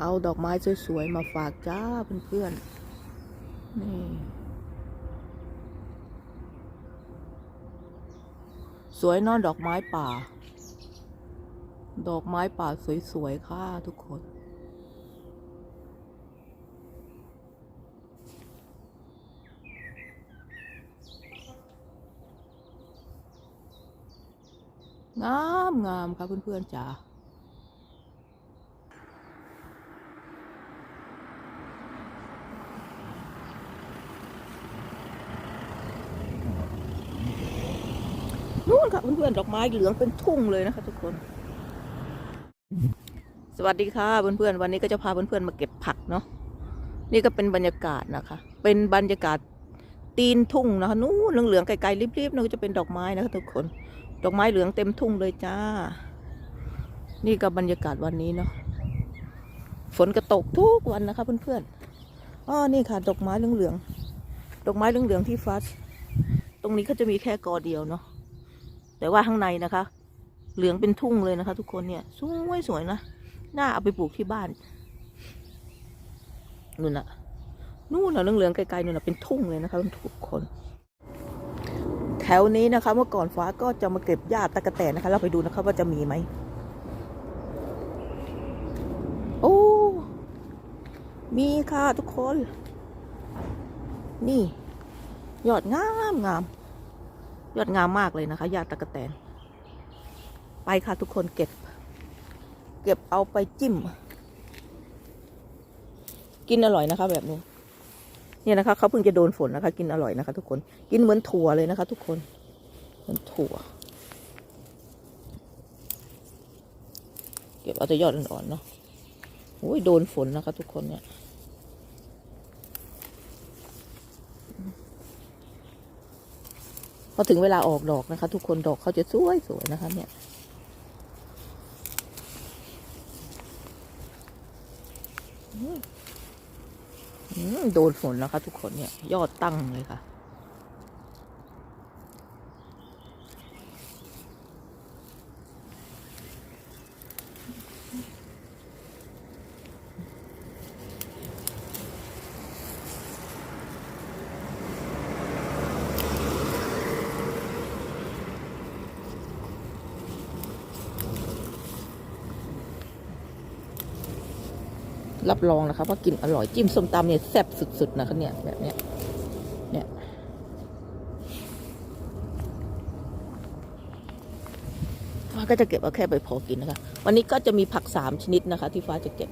เอาดอกไม้สวยๆ มาฝากจ้าเพื่อนๆ นี่ สวยนอนดอกไม้ป่า ดอกไม้ป่าสวยๆ ค่ะทุกคน งามงามค่ะเพื่อนๆจ๋า นู่นค่ะ เพื่อนๆดอกไม้เหลืองเป็นทุ่งเลยนะคะ ทุกคน สวัสดีค่ะเพื่อนๆวันนี้ก็จะพาเพื่อนๆมาเก็บผักเนาะนี่ก็เป็นบรรยากาศนะคะ เป็นบรรยากาศตีนทุ่งนะคะนู่นเหลืองๆไกลๆริบๆนั่นก็จะเป็นดอกไม้นะคะทุกคน ดอกไม้เหลืองเต็มทุ่งเลยจ้า นี่ก็บรรยากาศวันนี้เนาะฝนก็ตกทุกวันนะคะเพื่อนๆอ๋อนี่ค่ะ ดอกไม้เหลืองๆดอกไม้เหลืองๆที่ฟัดตรงนี้ก็จะมีแค่กอเดียวเนาะ แต่ว่าข้างในนะคะ เหลืองเป็นทุ่งเลยนะคะ ทุกคนเนี่ยสวยสวยนะน่าเอาไปปลูกที่บ้านนู่นน่ะนู่นน่ะเหลืองๆไกลๆนู่นน่ะเป็นทุ่งเลยนะคะทุกคน แถวนี้นะคะ เมื่อก่อนฟ้าก็จะมาเก็บหญ้าตะกะแตนนะคะ เราไปดูนะคะว่าจะมีไหมโอ้มีค่ะทุกคน นี่ ยอดงามงาม ยอดงามมากเลยนะคะยาตะกะแตน ไปค่ะทุกคนเก็บ เก็บเอาไปจิ้ม กินอร่อยนะคะ แบบนี้เนี่ยนะคะเขาเพิ่งจะโดนฝนนะคะ กินอร่อยนะคะ ทุกคนกินเหมือนถั่วเลยนะคะ ทุกคนเหมือนถั่ว เก็บเอาแต่ยอดอ่อนๆเนาะโอ้ยโดนฝนนะคะ ทุกคนเนี่ย อถึงเวลาออกดอกนะคะ ทุกคนดอกเขาจะสวยสวยนะคะ เนี่ยโดนฝนนะคะทุกคนเนี่ย ยอดตั้งเลยค่ะ รับรองนะคะว่ากินอร่อยจิ้มส้มตำเนี่ยแซ่บสุดๆนะคะเนี่ยแบบเนี้ยเนี่ยฟ้าก็จะเก็บเอาแค่ไปพอกินนะคะ วันนี้ก็จะมีผักสามชนิดนะคะ ที่ฟ้าจะเก็บ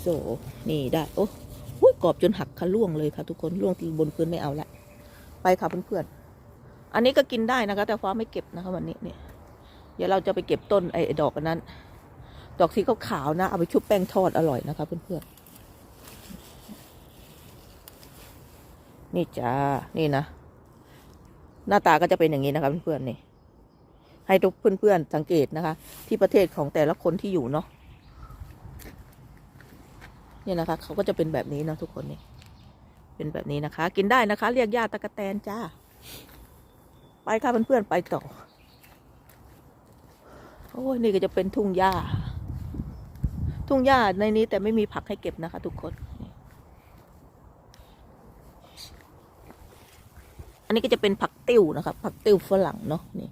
โซนี่ได้ โอ้โหกรอบจนหักคะล่วงเลยค่ะทุกคนล่วงบนพื้นไม่เอาละ ไปค่ะเพื่อนๆ อันนี้ก็กินได้นะคะ แต่ฟ้าไม่เก็บนะคะวันนี้เนี่ยเดี๋ยวเราจะไปเก็บต้นไอ้ดอกนั้น ดอกสีขาวๆนะ เอาไปชุบแป้งทอดอร่อยนะคะเพื่อนๆนี่จ้านี่นะ หน้าตาก็จะเป็นอย่างนี้นะคะเพื่อนๆนี่ ให้ทุกเพื่อนๆสังเกตนะคะ ที่ประเทศของแต่ละคนที่อยู่เนาะเนี่ยนะคะเขาก็จะเป็นแบบนี้เนาะทุกคนนี่เป็นแบบนี้นะคะ กินได้นะคะ เรียกญาติตะกะแตนจ้า ไปค่ะเพื่อนๆไปต่อ โอ้ยนี่ก็จะเป็นทุ่งหญ้า ทุ่งหญ้าในนี้แต่ไม่มีผักให้เก็บนะคะ ทุกคน อันนี้ก็จะเป็นผักติ้วนะคะผักติ้วฝรั่งเนาะนี่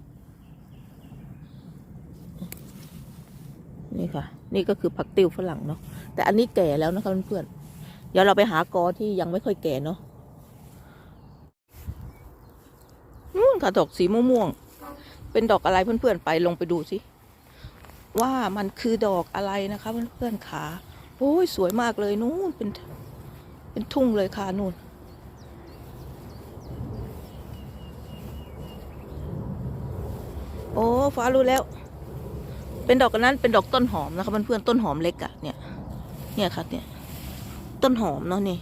นี่ค่ะ นี่ก็คือผักติ้วฝรั่งเนาะแต่อันนี้แก่แล้วนะคะเพื่อนๆเดี๋ยวเราไปหากอที่ยังไม่ค่อยแก่เนาะ นู่น ค่ะดอกสีม่วงๆเป็นดอกอะไรเพื่อนๆไปลงไปดูสิว่ามันคือดอกอะไรนะคะเพื่อนๆขาโอ้ยสวยมากเลยนู่นเป็นเป็นทุ่งเลยค่ะนู่นโอ้ฟ้ารู้แล้ว เป็นดอกกันนั้นเป็นดอกต้นหอมนะคะเพื่อนๆต้นหอมเล็กอะเนี่ย เนี่ยค่ะเนี่ยต้นหอมเนาะนี่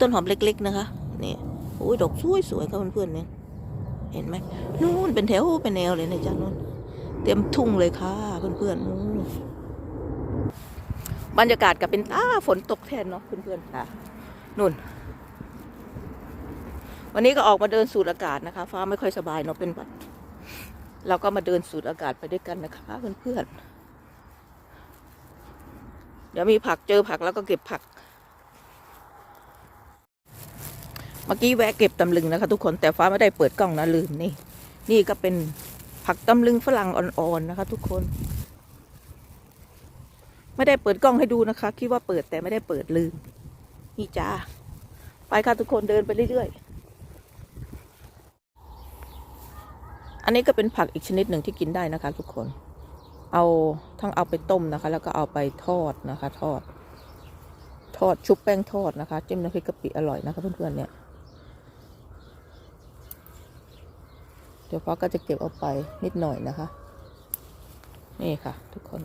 ต้นหอมเล็ก ๆ นะคะนี่โอ้ยดอกสวยๆค่ะเพื่อนๆเนี่ย เห็นไหมนู่นเป็นแถวเป็นแนวเลยนะจ๊ะนู่นเต็มทุ่งเลยค่ะ เพื่อนๆนู่นบรรยากาศกับเป็นตาฝนตกแทนเนาะเพื่อนๆค่ะนู่น วันนี้ก็ออกมาเดินสูดอากาศนะคะ ฟ้าไม่ค่อยสบายเนาะเป็นวัดเราก็มาเดินสูดอากาศไปด้วยกันนะคะ เพื่อนๆเดี๋ยวมีผักเจอผักแล้วก็เก็บผัก เมื่อกี้แวะเก็บตำลึงนะคะ ทุกคนแต่ฟ้าไม่ได้เปิดกล้องนะลืมนี่ นี่ก็เป็นผักตำลึงฝรั่งอ่อนๆนะคะ ทุกคน ไม่ได้เปิดกล้องให้ดูนะคะ คิดว่าเปิดแต่ไม่ได้เปิดลืม นี่จ้าไปค่ะทุกคนเดินไปเรื่อยๆ อันนี้ก็เป็นผักอีกชนิดหนึ่งที่กินได้นะคะ ทุกคน เอาทั้งเอาไปต้มนะคะ แล้วก็เอาไปทอดนะคะ ทอด ทอดชุบแป้งทอดนะคะจิ้มน้ำพริกกะปิอร่อยนะคะเพื่อนๆเนี่ย ดี๋ยวพ่อก็จะเก็บเอาไปนิดหน่อยนะคะ นี่ค่ะ ทุกคน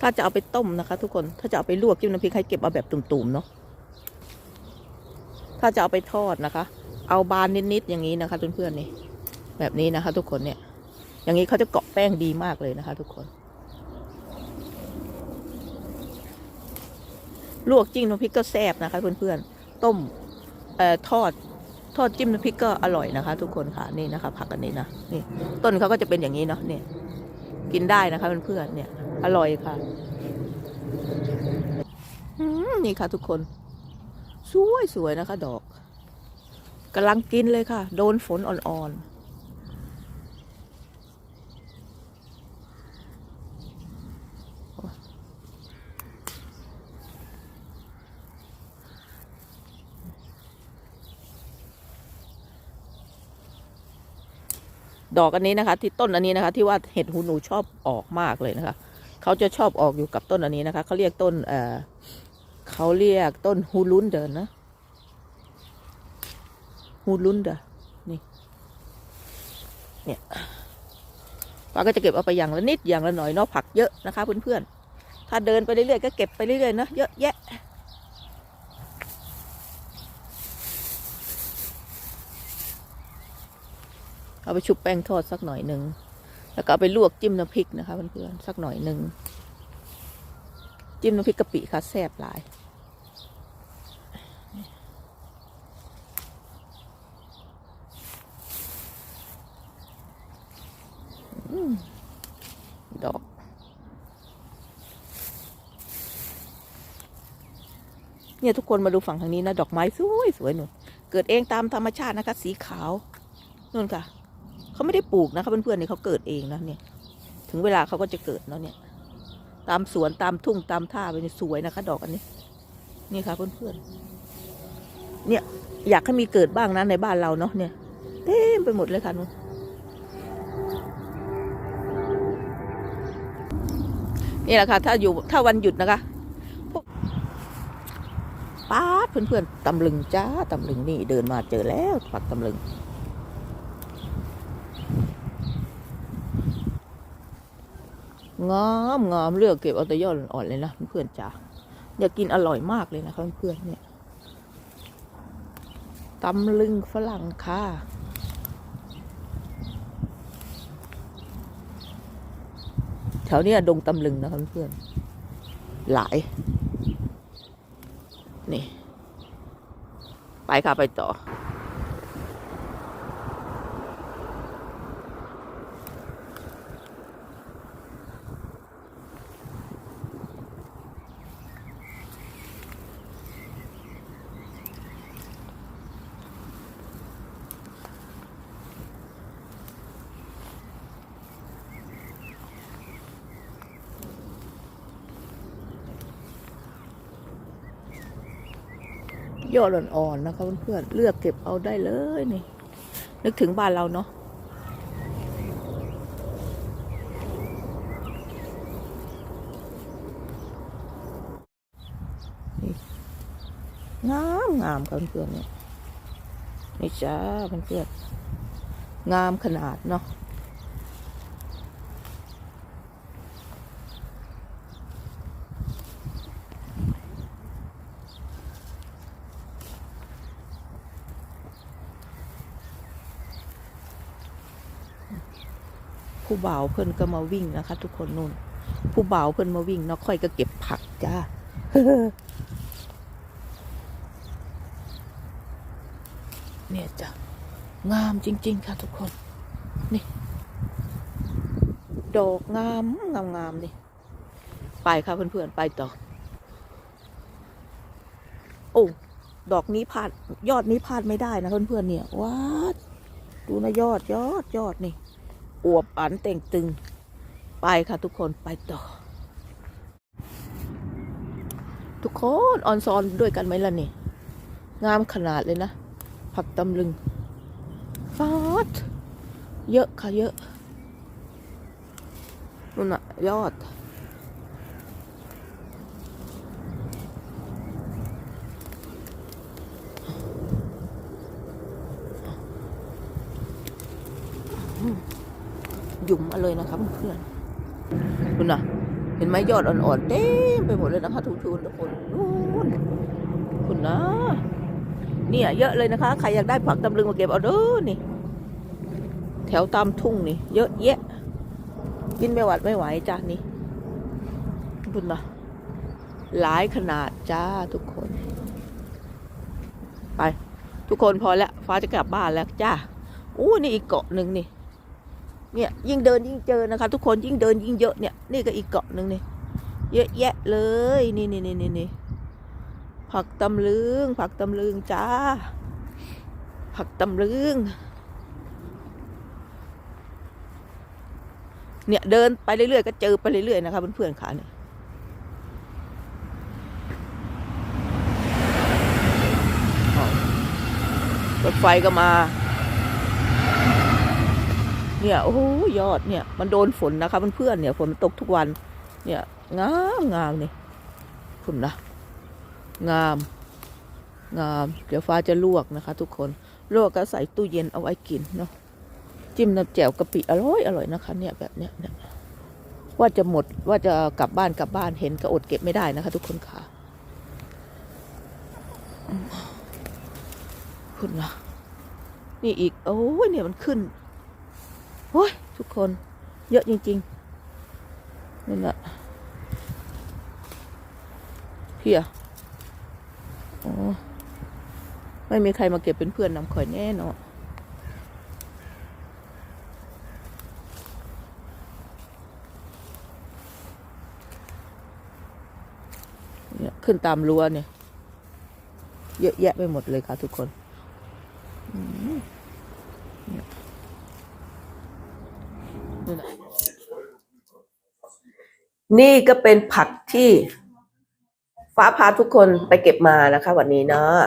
ถ้าจะเอาไปต้มนะคะ ทุกคน ถ้าจะเอาไปลวกจิ้มน้ำพริกให้เก็บเอาแบบตุ่มๆเนาะ ถ้าจะเอาไปทอดนะคะ เอาบานนิดๆอย่างนี้นะคะเพื่อนๆนี่ แบบนี้นะคะ ทุกคนเนี่ย อย่างนี้เขาจะเกาะแป้งดีมากเลยนะคะ ทุกคน ลวกจิ้มน้ำพริกก็แซ่บนะคะเพื่อนๆ ต้มเอ่อทอดทอดจิ้มน้ำพริกก็อร่อยนะคะ ทุกคนค่ะนี่นะคะ ผักอันนี้นะนี่ต้นเขาก็จะเป็นอย่างนี้เนาะเนี่ยกินได้นะคะเพื่อนๆเนี่ย อร่อยค่ะนี่ค่ะ ทุกคน สวยสวยนะคะ ดอกกำลังกินเลยค่ะ โดนฝนอ่อนๆ ดอกอันนี้นะคะ ที่ต้นอันนี้นะคะ ที่ว่าเห็ดหูหนูชอบออกมากเลยนะคะ เขาจะชอบออกอยู่กับต้นอันนี้นะคะเขาเรียกต้นเออเขาเรียกต้นฮูลุนเดินนะฮูลุนเดอนี่เนี่ยป้าก็จะเก็บเอาไปอย่างละนิดอย่างละหน่อยเนาะผักเยอะนะคะเพื่อนๆถ้าเดินไปเรื่อยๆก็เก็บไปเรื่อยๆนะเยอะแยะ เอาไปชุบแป้งทอดสักหน่อยหนึ่งแล้วก็เอาไปลวกจิ้มน้ำพริกนะคะเพื่อนๆสักหน่อยหนึ่งจิ้มน้ำพริกกะปิค่ะแซ่บหลายอดอกเนี่ยทุกคนมาดูฝั่งทางนี้นะ ดอกไม้สวยสวยหนูเกิดเองตามธรรมชาตินะคะ สีขาวนู่นค่ะ เขาไม่ได้ปลูกนะคะเพื่อนๆเนี่ยเขาเกิดเองนะเนี่ย ถึงเวลาเขาก็จะเกิดเนาะเนี่ย ตามสวนตามทุ่งตามท่าไปนี่สวยนะคะ ดอกอันนี้ นี่ค่ะเพื่อนๆ เนี่ยอยากให้มีเกิดบ้างนะในบ้านเราเนาะเนี่ยเต็มไปหมดเลยค่ะนู่นนี่แหละค่ะ ถ้าอยู่ถ้าวันหยุดนะคะป้าเพื่อนๆตำลึงจ้าตำลึงนี่เดินมาเจอแล้วผักตำลึง งามงามเลือกเก็บเอาแต่ยอดอ่อนเลยนะเพื่อนจ้าอยากกินอร่อยมากเลยนะคะเพื่อนเนี่ยตำลึงฝรั่งค่ะแถวเนี้ยดงตำลึงนะคะเพื่อนหลาย นี่ ไปค่ะ ไปต่อ ยอดอ่อนๆนะคะเพื่อนๆเลือกเก็บเอาได้เลยนี่ นึกถึงบ้านเราเนาะงามงามค่ะเพื่อนๆเนี่ยนี่จ้าเพื่อนๆงามขนาดเนาะ ผู้บ่าวเพื่อนก็มาวิ่งนะคะ ทุกคนนู่น ผู้บ่าวเพิ่นมาวิ่งเนาะค่อยก็เก็บผักจ้าเนี่ยจ้ะงามจริง ๆ ค่ะทุกคน นี่ ดอกงามงามงามๆนี่ ไปค่ะเพื่อนๆ ไปต่อ โอ้ดอกนี้พลาด ยอดนี้พลาดไม่ได้นะเพื่อนๆเนี่ยว้าดูนะยอดยอดยอดนี่ อวบอันเต่งตึง ไปค่ะทุกคนไปต่อ ทุกคนออนซอนด้วยกันไหมล่ะนี่ งามขนาดเลยนะ ผักตำลึงฟาดเยอะค่ะเยอะนู่นอะยอด หยุ่มมาเลยนะคะเพื่อนคุณน่ะเห็นไหมยอดอ่อนๆเต็มไปหมดเลยนะคะทุกทุนทุกคนนู่นคุณนะเนี่ยเยอะเลยนะคะ ใครอยากได้ผักตำลึงมาเก็บเอาเด้อนี่ แถวตามทุ่งนี่ เยอะแยะ กินไม่หวัดไม่ไหวจ้านี่คุณนะหลายขนาดจ้าทุกคน ไป ทุกคนพอแล้วฟ้าจะกลับบ้านแล้วจ้าอู้นี่อีกเกาะหนึ่งนี่ เนี่ยยิ่งเดินยิ่งเจอนะคะทุกคนยิ่งเดินยิ่งเยอะเนี่ยนี่ก็อีกเกาะหนึ่งนี่เยอะแยะเลยนี่นี่นี่นี่นี่ผักตำลึง ผักตำลึงจ้า ผักตำลึง เนี่ยเดินไปเรื่อยๆก็เจอไปเรื่อยๆนะคะเพื่อนๆค่ะเนี่ยอ้าวรถไฟก็มา เนี่ยโอ้ยอดเนี่ยมันโดนฝนนะคะเพื่อนๆเนี่ยฝนตกทุกวัน เนี่ยงามงามนี่คุณนะงาม งาม เดี๋ยวฟ้าจะลวกนะคะ ทุกคนลวกก็ใส่ตู้เย็นเอาไว้กินเนาะจิ้มน้ำแจ่วกะปิอร่อยอร่อยนะคะ เนี่ยแบบเนี้ยเนี่ยว่าจะหมดว่าจะกลับบ้านกลับบ้านเห็นก็อดเก็บไม่ได้นะคะ ทุกคนค่ะคุณนะนี่อีกโอ้ยเนี่ยมันขึ้น โอ้ยทุกคน เยอะจริงๆนี่แหละเพียโอ้ไม่มีใครมาเก็บเป็นเพื่อนนำข่อยแน่เนอนเนี่ยขึ้นตามรั้วเนี่ย เยอะแยะไปหมดเลยค่ะทุกคนอืม นี่ก็เป็นผักที่ฟ้าพาทุกคนไปเก็บมานะคะ วันนี้เนาะ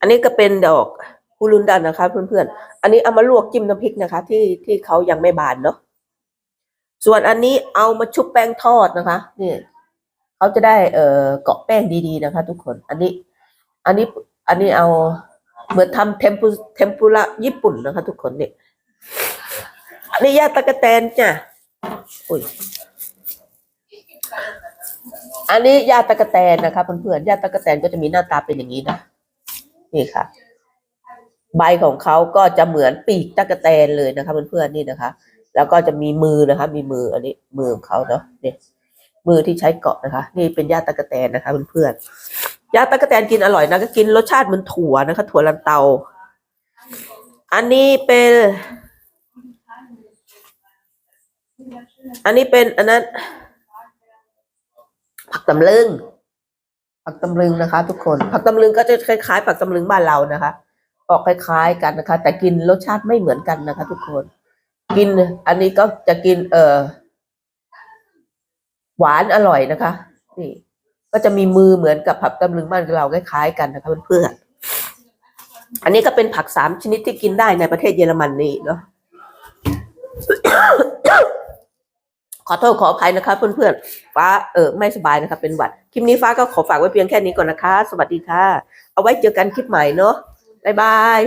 อันนี้ก็เป็นดอกฮูลุนดันนะคะ เพื่อนๆ อันนี้เอามาลวกจิ้มน้ำพริกนะคะ ที่ที่เขายังไม่บานเนาะ ส่วนอันนี้เอามาชุบแป้งทอดนะคะ นี่เขาจะได้เอ่อเกาะแป้งดีๆนะคะ ทุกคน อันนี้ อันนี้ อันนี้เอาเหมือนทำเทมปุเทมปุระญี่ปุ่นนะคะ ทุกคนเนี่ย นนี้ย่าตะกะแตนจ้ะอุ้ยอันนี้ยาตะกะแตนนะคะเพื่อนๆยาตะกะแตนก็จะมีหน้าตาเป็นอย่างนี้นะนี่ค่ะ ใบของเขาก็จะเหมือนปีกตะกะแตนเลยนะคะเพื่อนๆนี่นะคะ แล้วก็จะมีมือนะคะ มีมืออันนี้มือของเขาเนาะเนี่ยมือที่ใช้เกาะนะคะ นี่เป็นยาตะกะแตนนะคะเพื่อนๆยาตะกะแตนกินอร่อยนะก็กินรสชาติเหมือนถั่วนะคะ ถั่วลันเตา อันนี้เป็น อันนี้เป็นอันนั้น ผักตำลึง ผักตำลึงนะคะ ทุกคน ผักตำลึงก็จะคล้ายๆ ผักตำลึงบ้านเรานะคะ ออกคล้าย ๆ กันนะคะ แต่กินรสชาติไม่เหมือนกันนะคะ ทุกคน กิน อันนี้ก็จะกิน เอ่อหวานอร่อยนะคะ นี่ ก็จะมีมือเหมือนกับผักตำลึงบ้านเราคล้ายๆกันนะคะเพื่อนๆอันนี้ก็เป็นผักสามชนิดที่กินได้ในประเทศเยอรมันนี่เนาะ ขอโทษขออภัยนะคะเพื่อนๆ ฟ้าเออไม่สบายนะคะเป็นหวัด คลิปนี้ฟ้าก็ขอฝากไว้เพียงแค่นี้ก่อนนะคะ สวัสดีค่ะ เอาไว้เจอกันคลิปใหม่เนาะบ๊ายบาย